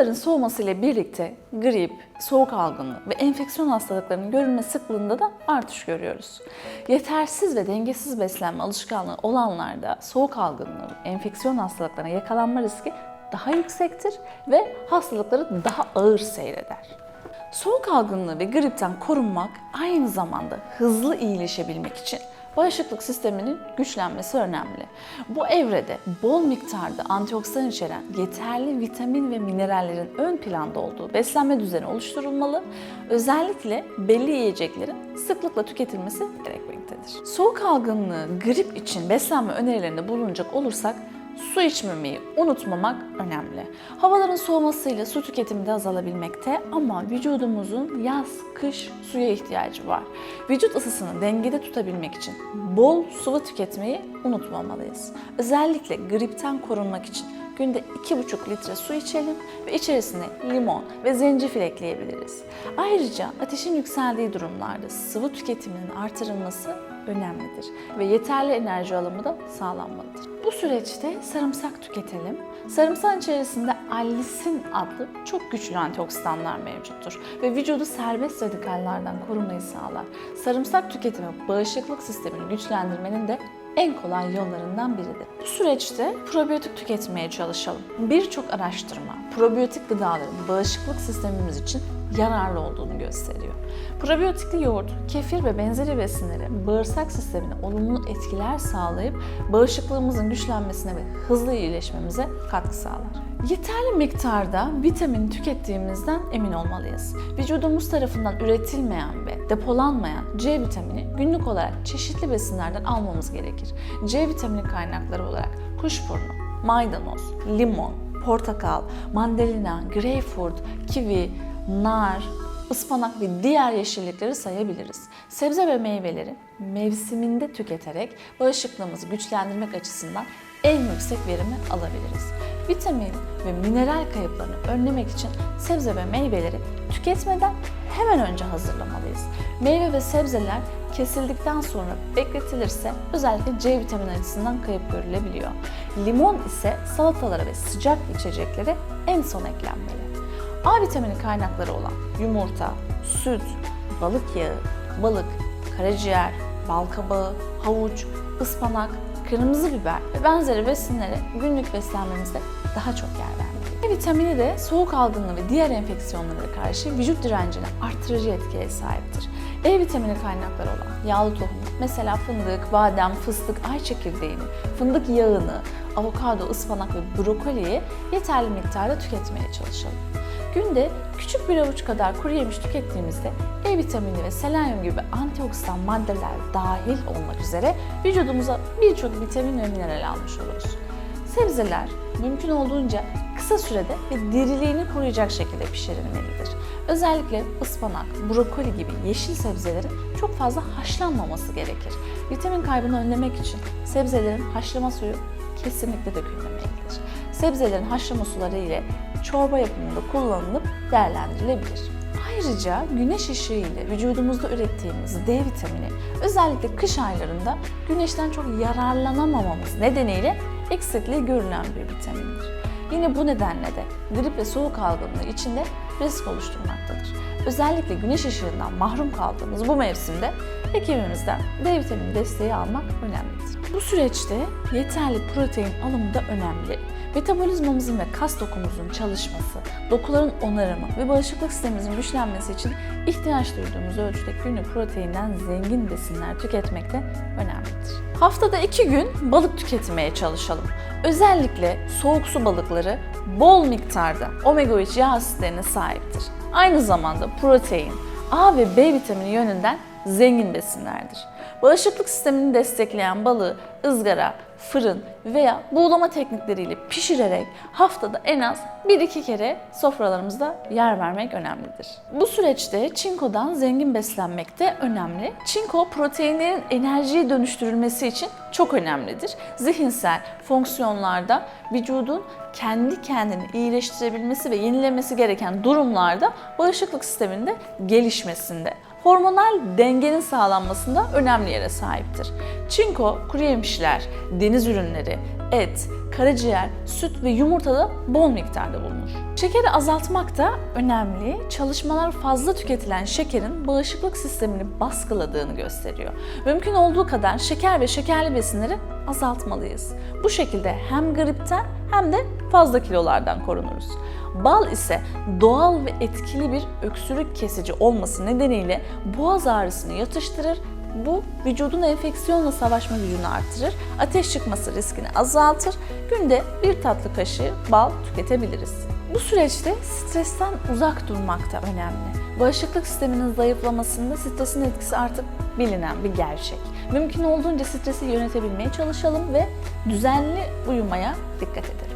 Havaların soğumasıyla birlikte grip, soğuk algınlığı ve enfeksiyon hastalıklarının görülme sıklığında da artış görüyoruz. Yetersiz ve dengesiz beslenme alışkanlığı olanlarda soğuk algınlığı enfeksiyon hastalıklarına yakalanma riski daha yüksektir ve hastalıkları daha ağır seyreder. Soğuk algınlığı ve gripten korunmak aynı zamanda hızlı iyileşebilmek için bağışıklık sisteminin güçlenmesi önemli. Bu evrede bol miktarda antioksidan içeren yeterli vitamin ve minerallerin ön planda olduğu beslenme düzeni oluşturulmalı. Özellikle belli yiyeceklerin sıklıkla tüketilmesi gerekmektedir. Soğuk algınlığı, grip için beslenme önerilerinde bulunacak olursak Su içmemeyi unutmamak önemli. Havaların soğumasıyla su tüketimi de azalabilmekte ama vücudumuzun yaz, kış suya ihtiyacı var. Vücut ısısını dengede tutabilmek için bol sıvı tüketmeyi unutmamalıyız. Özellikle gripten korunmak için günde 2,5 litre su içelim ve içerisine limon ve zencefil ekleyebiliriz. Ayrıca ateşin yükseldiği durumlarda sıvı tüketiminin artırılması önemlidir ve yeterli enerji alımı da sağlanmalıdır. Bu süreçte sarımsak tüketelim. Sarımsağın içerisinde allisin adlı çok güçlü antioksidanlar mevcuttur ve vücudu serbest radikallerden korumayı sağlar. Sarımsak tüketimi bağışıklık sistemini güçlendirmenin de en kolay yollarından biridir. Bu süreçte probiyotik tüketmeye çalışalım. Birçok araştırma probiyotik gıdaların bağışıklık sistemimiz için yararlı olduğunu gösteriyor. Probiyotikli yoğurt, kefir ve benzeri besinleri bağırsak sistemine olumlu etkiler sağlayıp bağışıklığımızın güçlenmesine ve hızlı iyileşmemize katkı sağlar. Yeterli miktarda vitamin tükettiğimizden emin olmalıyız. Vücudumuz tarafından üretilmeyen ve depolanmayan C vitamini günlük olarak çeşitli besinlerden almamız gerekir. C vitamini kaynakları olarak kuşburnu, maydanoz, limon, portakal, mandalina, greyfurt, kivi, nar, ıspanak ve diğer yeşillikleri sayabiliriz. Sebze ve meyveleri mevsiminde tüketerek bağışıklığımızı güçlendirmek açısından en yüksek verimi alabiliriz. Vitamin ve mineral kayıplarını önlemek için sebze ve meyveleri tüketmeden hemen önce hazırlamalıyız. Meyve ve sebzeler kesildikten sonra bekletilirse özellikle C vitamini açısından kayıp görülebiliyor. Limon ise salatalara ve sıcak içeceklere en son eklenmeli. A vitamini kaynakları olan yumurta, süt, balık yağı, balık, karaciğer, bal kabağı, havuç, ıspanak, kırmızı biber ve benzeri besinlere günlük beslenmemizde daha çok yer vermeliyiz. E vitamini de soğuk algınlığı ve diğer enfeksiyonlara karşı vücut direncini artırıcı etkiye sahiptir. E vitamini kaynakları olan yağlı tohum, mesela fındık, badem, fıstık, ay çekirdeğini, fındık yağını, avokado, ıspanak ve brokoliyi yeterli miktarda tüketmeye çalışalım. Günde küçük bir avuç kadar kuru yemiş tükettiğimizde E vitamini ve selenyum gibi antioksidan maddeler dahil olmak üzere vücudumuza birçok vitamin ve mineral almış oluruz. Sebzeler mümkün olduğunca kısa sürede ve diriliğini koruyacak şekilde pişirilmelidir. Özellikle ıspanak, brokoli gibi yeşil sebzelerin çok fazla haşlanmaması gerekir. Vitamin kaybını önlemek için sebzelerin haşlama suyu kesinlikle dökülmemelidir. Sebzelerin haşlama suları ile çorba yapımında kullanılıp değerlendirilebilir. Ayrıca güneş ışığı ile vücudumuzda ürettiğimiz D vitamini özellikle kış aylarında güneşten çok yararlanamamamız nedeniyle eksikliği görülen bir vitamindir. Yine bu nedenle de grip ve soğuk algınlığı içinde risk oluşturmaktadır. Özellikle güneş ışığından mahrum kaldığımız bu mevsimde hekimimizden D vitamini desteği almak önemlidir. Bu süreçte yeterli protein alımı da önemli. Metabolizmamızın ve kas dokumuzun çalışması, dokuların onarımı ve bağışıklık sistemimizin güçlenmesi için ihtiyaç duyduğumuz ölçüde günlük proteinden zengin besinler tüketmek de önemlidir. Haftada iki gün balık tüketmeye çalışalım. Özellikle soğuk su balıkları bol miktarda omega 3 yağ asitlerine sahiptir. Aynı zamanda protein, A ve B vitamini yönünden zengin besinlerdir. Bağışıklık sistemini destekleyen balığı ızgara, fırın veya buğulama teknikleriyle pişirerek haftada en az 1-2 kere sofralarımızda yer vermek önemlidir. Bu süreçte çinkodan zengin beslenmek de önemli. Çinko proteinlerin enerjiye dönüştürülmesi için çok önemlidir. Zihinsel fonksiyonlarda vücudun kendi kendini iyileştirebilmesi ve yenilemesi gereken durumlarda bağışıklık sisteminde gelişmesinde hormonal dengenin sağlanmasında önemli yere sahiptir. Çinko, kuru yemişler, deniz ürünleri, et, karaciğer, süt ve yumurtada bol miktarda bulunur. Şekeri azaltmak da önemli. Çalışmalar fazla tüketilen şekerin bağışıklık sistemini baskıladığını gösteriyor. Mümkün olduğu kadar şeker ve şekerli besinleri azaltmalıyız. Bu şekilde hem gripten hem de fazla kilolardan korunuruz. Bal ise doğal ve etkili bir öksürük kesici olması nedeniyle boğaz ağrısını yatıştırır bu vücudun enfeksiyonla savaşma gücünü artırır, ateş çıkması riskini azaltır, günde bir tatlı kaşığı bal tüketebiliriz. Bu süreçte stresten uzak durmak da önemli. Bağışıklık sisteminin zayıflamasında stresin etkisi artık bilinen bir gerçek. Mümkün olduğunca stresi yönetebilmeye çalışalım ve düzenli uyumaya dikkat edelim.